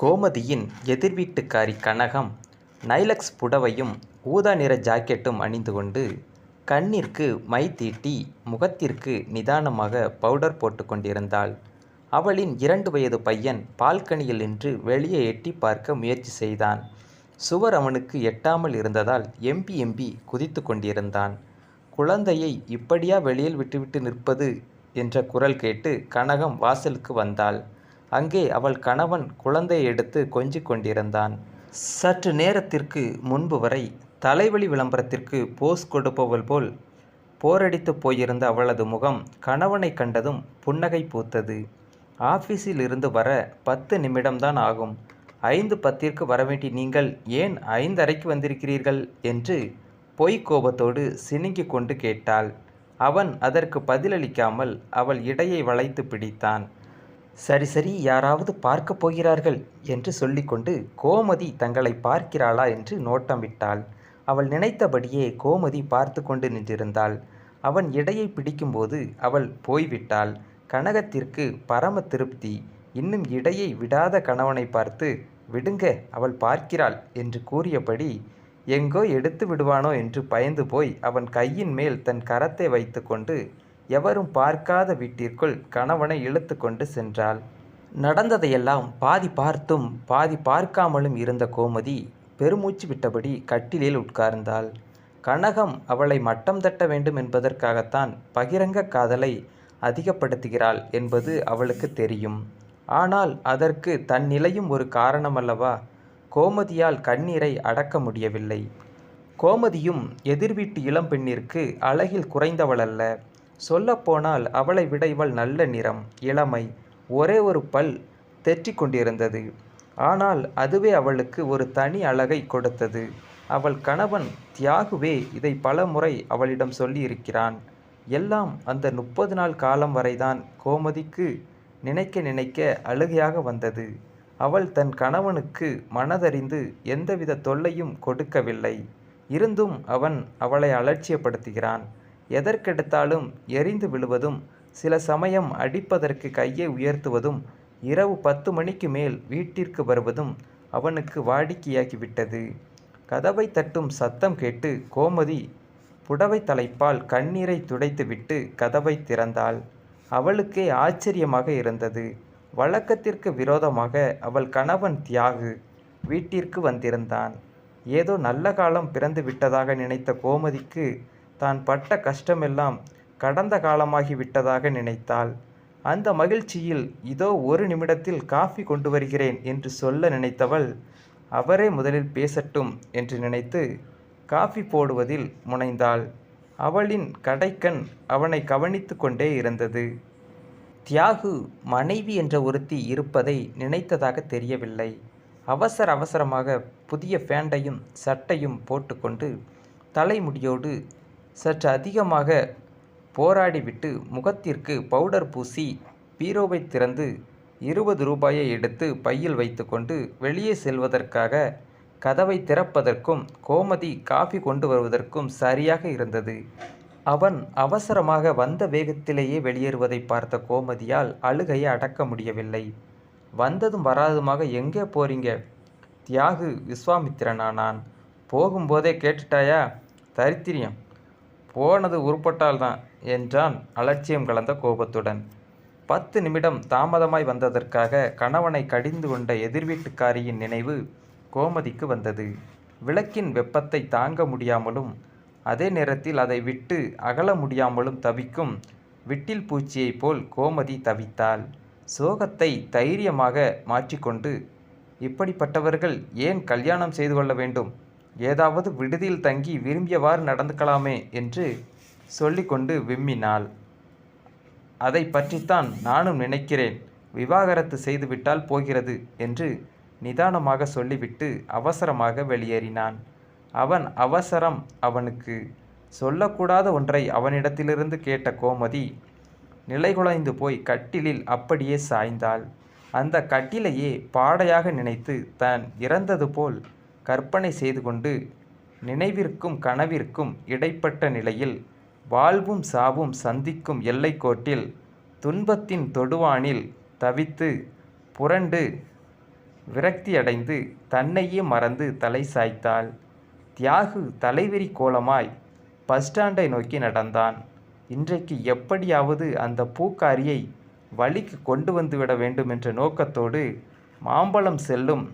கோமதியின் எதிர்வீட்டுக்காரி கனகம் நைலக்ஸ் புடவையும் ஊதா நிற ஜாக்கெட்டும் அணிந்து கொண்டு கண்ணிற்கு மை தீட்டி முகத்திற்கு நிதானமாக பவுடர் போட்டு கொண்டிருந்தாள். அவளின் இரண்டு வயது பையன் பால்கனியில் நின்று வெளியே எட்டிப் பார்க்க முயற்சி செய்தான். சுவர் அவனுக்கு எட்டாமல் இருந்ததால் எம்பி எம்பி குதித்து கொண்டிருந்தான். குழந்தையை இப்படியா வெளியில் விட்டுவிட்டு நிற்பது என்ற குரல் கேட்டு கனகம் வாசலுக்கு வந்தாள். அங்கே அவள் கணவன் குழந்தையை எடுத்து கொஞ்சிக் கொண்டிருந்தான். சற்று நேரத்திற்கு முன்பு வரை தலைவலி விளம்பரத்திற்கு போஸ் கொடுப்பவள் போல் போரடித்துப் போயிருந்த அவளது முகம் கணவனைக் கண்டதும் புன்னகை பூத்தது. ஆஃபீஸில் இருந்து வர பத்து நிமிடம்தான் ஆகும். ஐந்து பத்திற்கு வரவேண்டி நீங்கள் ஏன் ஐந்தரைக்கு வந்திருக்கிறீர்கள்? என்று பொய் கோபத்தோடு சிணுங்கிக் கொண்டு கேட்டாள். அவன் அதற்கு பதிலளிக்காமல் அவள் இடையை வளைத்துப் பிடித்தான். சரி சரி யாராவது பார்க்கப் போகிறார்கள் என்று சொல்லிக்கொண்டு கோமதி தங்களைப் பார்க்கிறாளா என்று நோட்டம் விட்டாள். அவள் நினைத்தபடியே கோமதி பார்த்து கொண்டு நின்றிருந்தாள். அவன் இடையைப் பிடிக்கும்போது அவள் போய்விட்டாள். கனகத்திற்கு பரம திருப்தி. இன்னும் இடையை விடாத கணவனைப் பார்த்து விடுங்க அவள் பார்க்கிறாள் என்று கூறியபடி எங்கோ எடுத்து விடுவானோ என்று பயந்து போய் அவன் கையின் மேல் தன் கரத்தை வைத்துக்கொண்டு எவரும் பார்க்காத வீட்டிற்குள் கணவனை இழுத்து கொண்டு சென்றாள். நடந்ததையெல்லாம் பாதி பார்த்தும் பாதி பார்க்காமலும் இருந்த கோமதி பெருமூச்சு விட்டபடி கட்டிலில் உட்கார்ந்தாள். கனகம் அவளை மட்டம் தட்ட வேண்டும் என்பதற்காகத்தான் பகிரங்கக் காதலை அதிகப்படுத்துகிறாள் என்பது அவளுக்கு தெரியும். ஆனால் அதற்கு தன் நிலையும் ஒரு காரணமல்லவா? கோமதியால் கண்ணீரை அடக்க முடியவில்லை. கோமதியும் எதிர்வீட்டு இளம்பெண்ணிற்கு அழகில் குறைந்தவளல்ல. சொல்லப்போனால் அவளை விட இவள் நல்ல நிறம், இளமை. ஒரே ஒரு பல் தெற்றி கொண்டிருந்தது. ஆனால் அதுவே அவளுக்கு ஒரு தனி அழகை கொடுத்தது. அவள் கணவன் தியாகுவே இதை பல முறை அவளிடம் சொல்லியிருக்கிறான். எல்லாம் அந்த முப்பது நாள் காலம் வரைதான் கோமதிக்கு நினைக்க நினைக்க அழுகையாக வந்தது. அவள் தன் கணவனுக்கு மனதறிந்து எந்தவித தொல்லையும் கொடுக்கவில்லை. இருந்தும் அவன் அவளை அலட்சியப்படுத்துகிறான். எதற்கெடுத்தாலும் எரிந்து விழுவதும் சில சமயம் அடிப்பதற்கு கையை உயர்த்துவதும் இரவு பத்து மணிக்கு மேல் வீட்டிற்கு வருவதும் அவனுக்கு வாடிக்கையாகிவிட்டது. கதவை தட்டும் சத்தம் கேட்டு கோமதி புடவை தலைப்பால் கண்ணீரை துடைத்துவிட்டு கதவை திறந்தாள். அவளுக்கே ஆச்சரியமாக இருந்தது. வழக்கத்திற்கு விரோதமாக அவள் கணவன் தியாகு வீட்டிற்கு வந்திருந்தான். ஏதோ நல்ல காலம் பிறந்து விட்டதாக நினைத்த கோமதிக்கு தான் பட்ட கஷ்டமெல்லாம் கடந்த காலமாகி விட்டதாக நினைத்தாள். அந்த மகிழ்ச்சியில் இதோ ஒரு நிமிடத்தில் காஃபி கொண்டு வருகிறேன் என்று சொல்ல நினைத்தவள் அவரே முதலில் பேசட்டும் என்று நினைத்து காஃபி போடுவதில் முனைந்தாள். அவளின் கடைக்கண் அவனை கவனித்து கொண்டே இருந்தது. தியாகு மனைவி என்ற ஒருத்தி இருப்பதை நினைத்ததாக தெரியவில்லை. அவசர அவசரமாக புதிய ஃபேண்டையும் சட்டையும் போட்டுக்கொண்டு தலைமுடியோடு சற்று அதிகமாக போராடிவிட்டு முகத்திற்கு பவுடர் பூசி பீரோவைத் திறந்து இருபது ரூபாயை எடுத்து பையில் வைத்துக்கொண்டு வெளியே செல்வதற்காக கதவை திறப்பதற்கும் கோமதி காஃபி கொண்டு வருவதற்கும் சரியாக இருந்தது. அவன் அவசரமாக வந்த வேகத்திலேயே வெளியேறுவதைப் பார்த்த கோமதியால் அழுகையை அடக்க முடியவில்லை. வந்ததும் வராததுமாக எங்கே போறீங்க? தியாகு விஸ்வாமித்திரனானான். போகும்போதே கேட்டுட்டாயா? தரித்திரியம். போனது உருப்பட்டால்தான் என்றான் அலட்சியம் கலந்த கோபத்துடன். பத்து நிமிடம் தாமதமாய் வந்ததற்காக கணவனை கடிந்து கொண்ட எதிர்வீட்டுக்காரியின் நினைவு கோமதிக்கு வந்தது. விளக்கின் வெப்பத்தை தாங்க முடியாமலும் அதே நேரத்தில் அதை விட்டு அகல முடியாமலும் தவிக்கும் விட்டில் பூச்சியைப் போல் கோமதி தவித்தாள். சோகத்தை தைரியமாக மாற்றிக்கொண்டு இப்படிப்பட்டவர்கள் ஏன் கல்யாணம் செய்து கொள்ள வேண்டும்? ஏதாவது விடுதியில் தங்கி விரும்பியவாறு நடந்துக்கலாமே என்று சொல்லிக்கொண்டு விம்மினாள். அதைப் பற்றித்தான் நானும் நினைக்கிறேன். விவாகரத்து செய்துவிட்டால் போகிறது என்று நிதானமாக சொல்லிவிட்டு அவசரமாக வெளியேறினான். அவன் அவசரம் அவனுக்கு. சொல்லக்கூடாத ஒன்றை அவனிடத்திலிருந்து கேட்ட கோமதி நிலைகுலைந்து போய் கட்டிலில் அப்படியே சாய்ந்தாள். அந்த கட்டிலையே பாடையாக நினைத்து தான் இறந்தது போல் கற்பனை செய்து கொண்டு நினைவிற்கும் கனவிற்கும் இடைப்பட்ட நிலையில் வாழ்வும் சாவும் சந்திக்கும் எல்லை கோட்டில் துன்பத்தின் தொடுவானில் தவித்து புரண்டு விரக்தியடைந்து தன்னையே மறந்து தலை சாய்த்தாள். தியாகு தலைவெறி கோலமாய் பஸ் ஸ்டாண்டை நோக்கி நடந்தான். இன்றைக்கு எப்படியாவது அந்த பூக்காரியை வழிக்கு கொண்டு வந்துவிட வேண்டுமென்ற நோக்கத்தோடு மாம்பழம் செல்லும்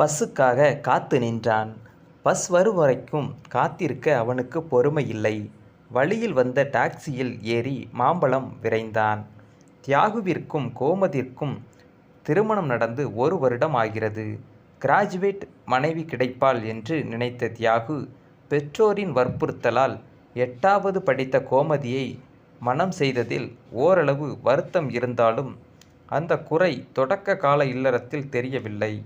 பஸ்ஸுக்காக காத்து நின்றான். பஸ் வரும் வரைக்கும் காத்திருக்க அவனுக்கு பொறுமை இல்லை வழியில் வந்த டாக்ஸியில் ஏறி மாம்பழம் விரைந்தான். தியாகுவிற்கும் கோமதிற்கும் திருமணம் நடந்து ஒரு வருடம் ஆகிறது. கிராஜுவேட் மனைவி கிடைப்பாள் என்று நினைத்த தியாகு பெற்றோரின் வற்புறுத்தலால் எட்டாவது படித்த கோமதியை மணம் செய்ததில் ஓரளவு வருத்தம் இருந்தாலும் அந்த குறை தொடக்க கால இல்லறத்தில் தெரியவில்லை.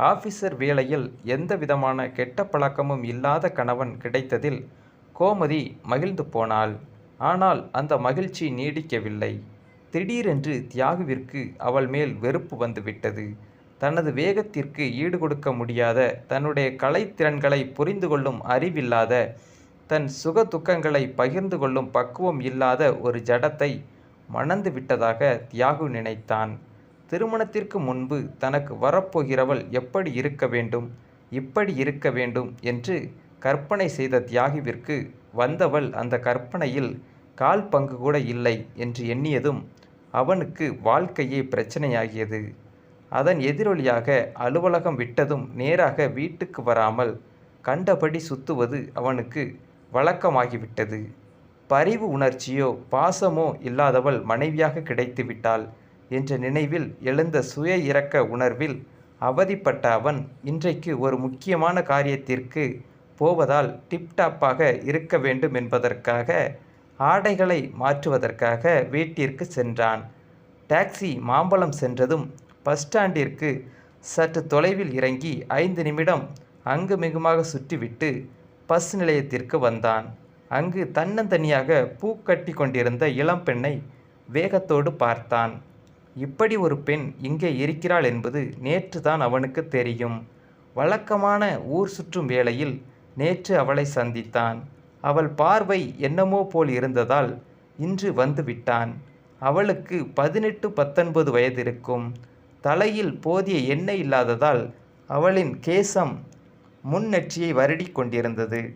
ஆபீசர் வேலையில் எந்தவிதமான கெட்ட பழக்கமும் இல்லாத கணவன் கிடைத்ததில் கோமதி மகிழ்ந்து போனாள். ஆனால் அந்த மகிழ்ச்சி நீடிக்கவில்லை. திடீரென்று தியாகுவிற்கு அவள் மேல் வெறுப்பு வந்துவிட்டது. தனது வேகத்திற்கு ஈடுகொடுக்க முடியாத தன்னுடைய கலைத்திறன்களைப் புரிந்துகொள்ளும் அறிவில்லாத தன் சுக துக்கங்களை பகிர்ந்து கொள்ளும் பக்குவம் இல்லாத ஒரு ஜடத்தை மணந்து விட்டதாக தியாகு நினைத்தான். திருமணத்திற்கு முன்பு தனக்கு வரப்போகிறவள் எப்படி இருக்க வேண்டும் இப்படி இருக்க வேண்டும் என்று கற்பனை செய்த தியாகுவிற்கு வந்தவள் அந்த கற்பனையில் கால் பங்குகூட இல்லை என்று எண்ணியதும் அவனுக்கு வாழ்க்கையே பிரச்சனையாகியது அதன் எதிரொலியாக அலுவலகம் விட்டதும் நேராக வீட்டுக்கு வராமல் கண்டபடி சுத்துவது அவனுக்கு வழக்கமாகிவிட்டது. பரிவு உணர்ச்சியோ பாசமோ இல்லாதவள் மனைவியாக கிடைத்து விட்டாள் என்ற நினைவில் எழுந்த சுய இரக்க உணர்வில் அவதிப்பட்ட அவன் இன்றைக்கு ஒரு முக்கியமான காரியத்திற்கு போவதால் டிப்டாப்பாக இருக்க வேண்டும் என்பதற்காக ஆடைகளை மாற்றுவதற்காக வீட்டிற்கு சென்றான். டாக்ஸி மாம்பழம் சென்றதும் பஸ் ஸ்டாண்டிற்கு சற்று தொலைவில் இறங்கி ஐந்து நிமிடம் அங்குமிகுமாக சுற்றிவிட்டு பஸ் நிலையத்திற்கு வந்தான். அங்கு தன்னந்தனியாக பூ கட்டி கொண்டிருந்த இளம்பெண்ணை வேகத்தோடு பார்த்தான். இப்படி ஒரு பெண் இங்கே இருக்கிறாள் என்பது நேற்றுதான் அவனுக்கு தெரியும். வழக்கமான ஊர் சுற்றும் வேளையில் நேற்று அவளை சந்தித்தான். அவள் பார்வை என்னமோ போல் இருந்ததால் இன்று வந்து விட்டான். அவளுக்கு பதினெட்டு பத்தொன்பது வயதிருக்கும். தலையில் போதிய எண்ணெய் இல்லாததால் அவளின் கேசம் முன்னெற்றியை வருடி வருடிக் கொண்டிருந்தது.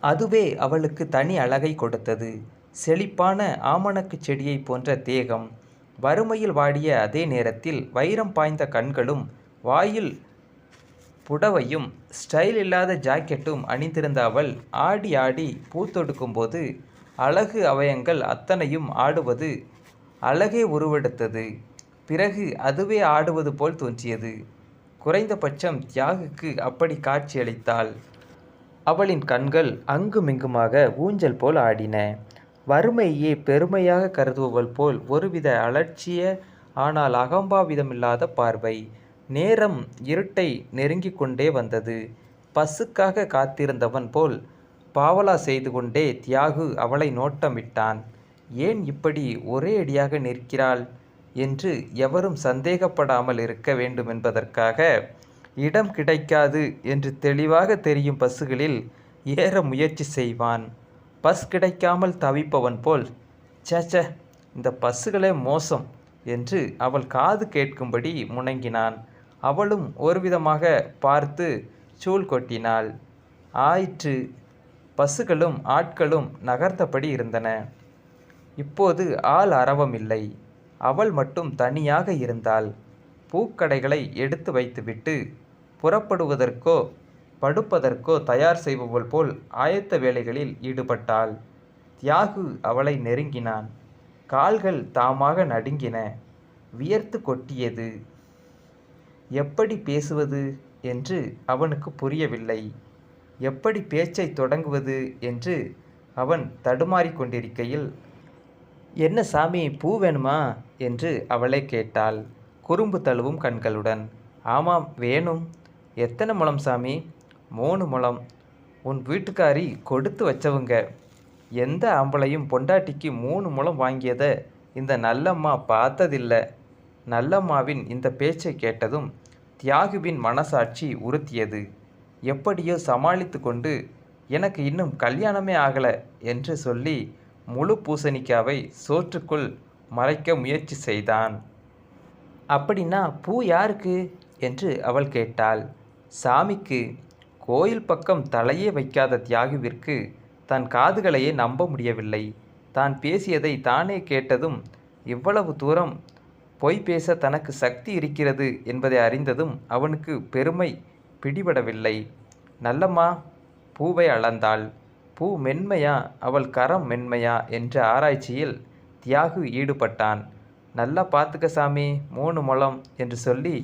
அதுவே அவளுக்கு தனி அழகை கொடுத்தது. செழிப்பான ஆமணக்குச் செடியைப் போன்ற தேகம். வறுமையில் வாடிய அதே நேரத்தில் வைரம் பாய்ந்த கண்களும் வாயில் புடவையும் ஸ்டைல் இல்லாத ஜாக்கெட்டும் அணிந்திருந்த அவள் ஆடி ஆடி பூத்தொடுக்கும்போது அழகு அவயங்கள் அத்தனையும் ஆடுவது அழகே உருவெடுத்தது. பிறகு அதுவே ஆடுவது போல் தோன்றியது. குறைந்தபட்சம் தியாகுக்கு அப்படி காட்சியளித்தாள். அவளின் கண்கள் அங்குமிங்குமாக ஊஞ்சல் போல் ஆடின. வறுமையே பெருமையாக கருதுபவள் போல் ஒருவித அலட்சிய ஆனால் அகம்பாவிதமில்லாத பார்வை. நேரம் இருட்டை நெருங்கிக் கொண்டே வந்தது. பஸ்ஸுக்காகக் காத்திருந்தவன் போல் பாவலா செய்து கொண்டே தியாகு அவளை நோட்டமிட்டான். ஏன் இப்படி ஒரே அடியாக நிற்கிறாள்? என்று எவரும் சந்தேகப்படாமல் இருக்க வேண்டுமென்பதற்காக இடம் கிடைக்காது என்று தெளிவாக தெரியும் பசுகளில் ஏற முயற்சி செய்வான். பஸ் கிடைக்காமல் தவிப்பவன் போல் சேச்ச இந்த பஸ்ஸுகளே மோசம் என்று அவள் காது கேட்கும்படி முணங்கினான் அவளும் ஒருவிதமாக பார்த்து சூள் கொட்டினாள். ஆயிற்று பஸ்ஸுகளும் ஆட்களும் நகர்த்தபடி இருந்தன. இப்போது ஆள் அரவமில்லை. அவள் மட்டும் தனியாக இருந்தாள். பூக்கடைகளை எடுத்து வைத்துவிட்டு புறப்படுவதற்கோ படுப்பதற்கோ தயார் செய்பவள் போல் ஆயத்த வேலைகளில் ஈடுபட்டாள். தியாகு அவளை நெருங்கினான். கால்கள் தாமாக நடுங்கின. வியர்த்து கொட்டியது. எப்படி பேசுவது என்று அவனுக்கு புரியவில்லை. எப்படி பேச்சைத் தொடங்குவது என்று அவன் தடுமாறிக் கொண்டிருக்கையில் என்ன சாமி பூ வேணுமா? என்று அவளை கேட்டாள் குறும்பு தழுவும் கண்களுடன். ஆமாம் வேணும். எத்தனை முழம் சாமி? மூணு முழம். உன் வீட்டுக்காரி கொடுத்து வச்சவங்க. எந்த ஆம்பளையும் பொண்டாட்டிக்கு மூணு முழம் வாங்கியதை இந்த நல்லம்மா பார்த்ததில்ல. நல்லம்மாவின் இந்த பேச்சை கேட்டதும் தியாகுவின் மனசாட்சி உறுத்தியது. எப்படியோ சமாளித்து கொண்டு எனக்கு இன்னும் கல்யாணமே ஆகலை என்று சொல்லி முழு பூசணிக்காவை சோற்றுக்குள் மறைக்க முயற்சி செய்தான். அப்படின்னா பூ யாருக்கு? என்று அவள் கேட்டாள் சாமிக்கு கோயில் பக்கம் தலையே வைக்காத தியாகுவிற்கு தன் காதுகளையே நம்ப முடியவில்லை. தான் பேசியதை தானே கேட்டதும் இவ்வளவு தூரம் பொய் பேச தனக்கு சக்தி இருக்கிறது என்பதை அறிந்ததும் அவனுக்கு பெருமை பிடிபடவில்லை. நல்லம்மா பூவை அளந்தாள். பூ மென்மையா அவள் கரம் மென்மையா என்ற ஆராய்ச்சியில் தியாகு ஈடுபட்டான். நல்லா பார்த்துக்க சாமி மூணு முளம் என்று சொல்லி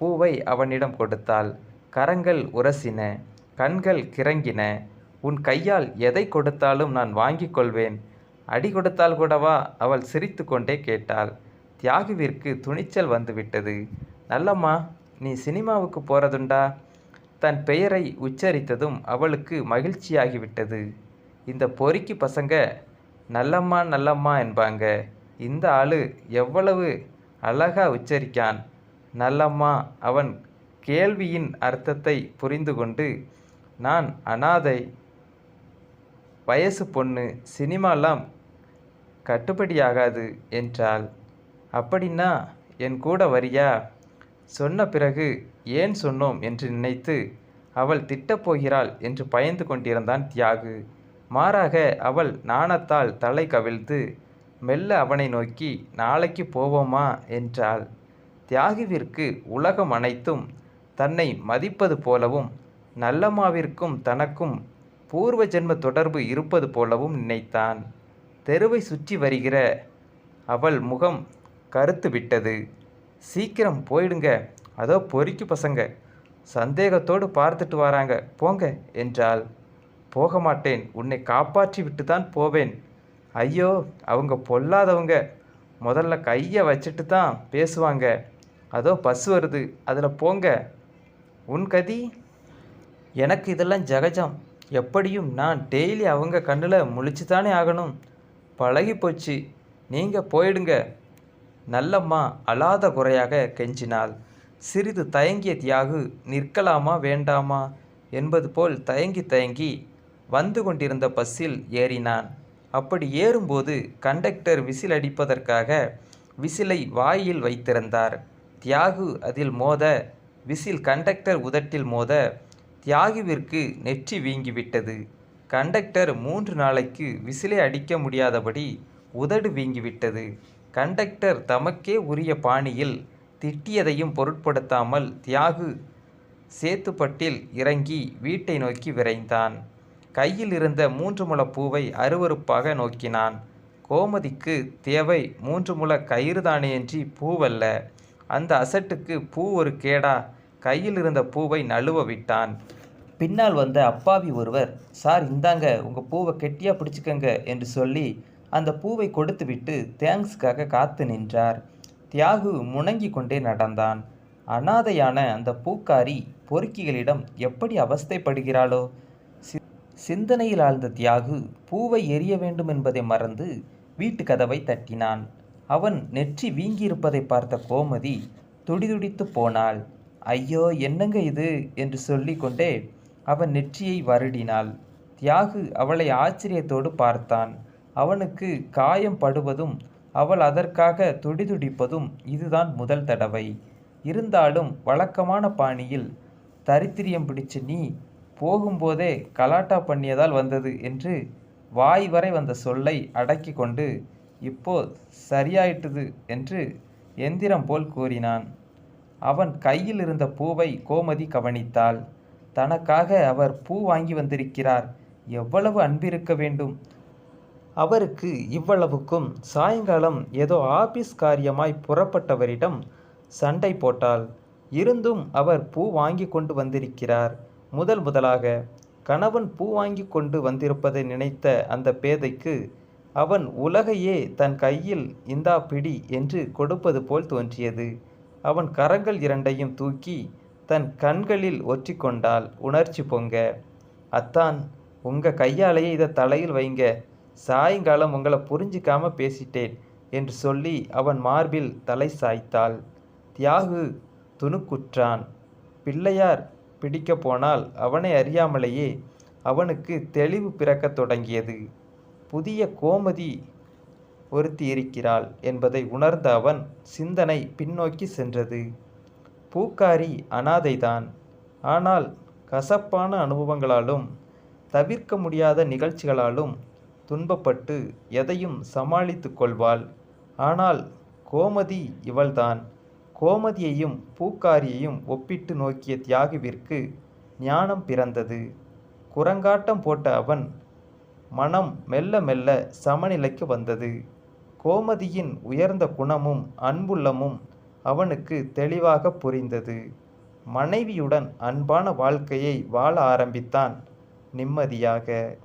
பூவை அவனிடம் கொடுத்தாள். கரங்கள் உரசின கண்கள் கிறங்கின. உன் கையால் எதை கொடுத்தாலும் நான் வாங்கிக் கொள்வேன். அடி கொடுத்தால் கூடவா? அவள் சிரித்து கொண்டே கேட்டாள். தியாகுவிற்கு துணிச்சல் வந்துவிட்டது. நல்லம்மா நீ சினிமாவுக்கு போறதுண்டா? தன் பெயரை உச்சரித்ததும் அவளுக்கு மகிழ்ச்சியாகிவிட்டது. இந்த பொறுக்கி பசங்க நல்லம்மா நல்லம்மா என்பாங்க. இந்த ஆளு எவ்வளவு அழகா உச்சரிக்கான். நல்லம்மா அவன் கேள்வியின் அர்த்தத்தை புரிந்து கொண்டு நான் அனாதை வயசு பொண்ணு சினிமாலாம் கட்டுப்படியாகாது என்றாள். அப்படின்னா என் கூட வரியா? சொன்ன பிறகு ஏன் சொன்னோம்? என்று நினைத்து அவள் திட்டப்போகிறாள் என்று பயந்து கொண்டிருந்தான் தியாகு. மாறாக அவள் நாணத்தால் தலை கவிழ்ந்து மெல்ல அவனை நோக்கி நாளைக்கு போவோமா? என்றாள். தியாகுவிற்கு உலகம் அனைத்தும் தன்னை மதிப்பது போலவும் நல்லம்மாவிற்கும் தனக்கும் பூர்வ ஜென்ம தொடர்பு இருப்பது போலவும் நினைத்தான். தெருவை சுற்றி வருகிற அவள் முகம் கருத்து விட்டது. சீக்கிரம் போயிடுங்க. அதோ பொறிக்கு பசங்க. சந்தேகத்தோடு பார்த்துட்டு வராங்க. போங்க என்றாள். போக மாட்டேன் உன்னை காப்பாற்றி விட்டு தான் போவேன். ஐயோ அவங்க பொல்லாதவங்க. முதல்ல கையை வச்சுட்டு தான் பேசுவாங்க. அதோ பஸ் வருது. அதில் போங்க. உன் கதி? எனக்கு இதெல்லாம் ஜகஜம். எப்படியும் நான் டெய்லி அவங்க கண்ணில் முழிச்சு தானே ஆகணும். பழகி போச்சு நீங்கள் போயிடுங்க. நல்லம்மா அழாத குறையாக கெஞ்சினாள். சிறிது தயங்கிய தியாகு நிற்கலாமா வேண்டாமா? என்பது போல் தயங்கி தயங்கி வந்து கொண்டிருந்த பஸ்ஸில் ஏறினான். அப்படி ஏறும்போது கண்டக்டர் விசில் அடிப்பதற்காக விசிலை வாயில் வைத்திருந்தார். தியாகு அதில் மோத விசில் கண்டக்டர் உதட்டில் மோத தியாகுவிற்கு நெற்றி வீங்கிவிட்டது. கண்டக்டர் மூன்று நாளைக்கு விசிலை அடிக்க முடியாதபடி உதடு வீங்கிவிட்டது. கண்டக்டர் தமக்கே உரிய பாணியில் திட்டியதையும் பொருட்படுத்தாமல் தியாகு சேத்துப்பட்டில் இறங்கி வீட்டை நோக்கி விரைந்தான். கையில் இருந்த மூன்று முள பூவை அருவருப்பாக நோக்கினான். கோமதிக்கு தேவை மூன்று முள கயிறுதானேயன்றி பூவல்ல. அந்த அசட்டுக்கு பூ ஒரு கேடா. கையில் இருந்த பூவை நழுவ விட்டான். பின்னால் வந்த அப்பாவி ஒருவர் சார் இந்தாங்க உங்கள் பூவை கெட்டியாக பிடிச்சிக்கங்க என்று சொல்லி அந்த பூவை கொடுத்துவிட்டு தேங்க்ஸ்க்காக காத்து நின்றார். தியாகு முணங்கி கொண்டே நடந்தான். அனாதையான அந்த பூக்காரி பொறுக்கிகளிடம் எப்படி அவஸ்தைப்படுகிறாளோ? சி- சிந்தனையில் ஆழ்ந்த தியாகு பூவை எரிய வேண்டும் என்பதை மறந்து வீட்டு கதவை தட்டினான். அவன் நெற்றி வீங்கியிருப்பதை பார்த்த கோமதி துடிதுடித்து போனாள். ஐயோ என்னங்க இது? என்று சொல்லிக்கொண்டே அவன் நெற்றியை வருடினாள். தியாகு அவளை ஆச்சரியத்தோடு பார்த்தான். அவனுக்கு காயம் படுவதும் அவள் அதற்காக துடிதுடிப்பதும் இதுதான் முதல் தடவை. இருந்தாலும் வழக்கமான பாணியில் தரித்திரியம் பிடிச்ச நீ போகும்போதே கலாட்டா பண்ணியதால் வந்தது என்று வாய் வரை வந்த சொல்லை அடக்கி கொண்டு இப்போ சரியாயிட்டுது என்று எந்திரம் போல் கூறினான். அவன் கையில் இருந்த பூவை கோமதி கவனித்தாள். தனக்காக அவர் பூ வாங்கி வந்திருக்கிறார். எவ்வளவு அன்பிருக்க வேண்டும். அவருக்கு இவ்வளவுக்கும் சாயங்காலம் ஏதோ ஆபீஸ் காரியமாய் புறப்பட்டவரிடம் சண்டை போட்டாள். இருந்தும் அவர் பூ வாங்கி கொண்டு வந்திருக்கிறார். முதல் முதலாக கணவன் பூ வாங்கி கொண்டு வந்திருப்பதை நினைத்த அந்த பேதைக்கு அவன் உலகையே தன் கையில் இந்தா பிடி என்று கொடுப்பது போல் தோன்றியது. அவன் கரங்கள் இரண்டையும் தூக்கி தன் கண்களில் ஒற்றிக்கொண்டாள் உணர்ச்சி பொங்க. அத்தான் உங்கள் கையாலேயே இதை தலையில் வைங்க. சாயங்காலம் உங்களை புரிஞ்சிக்காம பேசிட்டேன் என்று சொல்லி அவன் மார்பில் தலை சாய்த்தாள். தியாகு துணுக்குற்றான். பிள்ளையார் பிடிக்கப் போனால் அவனை அறியாமலேயே அவனுக்கு தெளிவு பிறக்கத் தொடங்கியது. புதிய கோமதி ஒருத்தி இருக்கிறாள் என்பதை உணர்ந்த அவன் சிந்தனை பின்னோக்கி சென்றது பூக்காரி அனாதைதான். ஆனால் கசப்பான அனுபவங்களாலும் தவிர்க்க முடியாத நிகழ்ச்சிகளாலும் துன்பப்பட்டு எதையும் சமாளித்து கொள்வாள். ஆனால் கோமதி இவள்தான். கோமதியையும் பூக்காரியையும் ஒப்பிட்டு நோக்கிய தியாகுவிற்கு ஞானம் பிறந்தது. குரங்காட்டம் போட்ட அவன் மனம் மெல்ல மெல்ல சமநிலைக்கு வந்தது. கோமதியின் உயர்ந்த குணமும் அன்புள்ளமும் அவனுக்கு தெளிவாகப் புரிந்தது. மனைவியுடன் அன்பான வாழ்க்கையை வாழ ஆரம்பித்தான் நிம்மதியாக.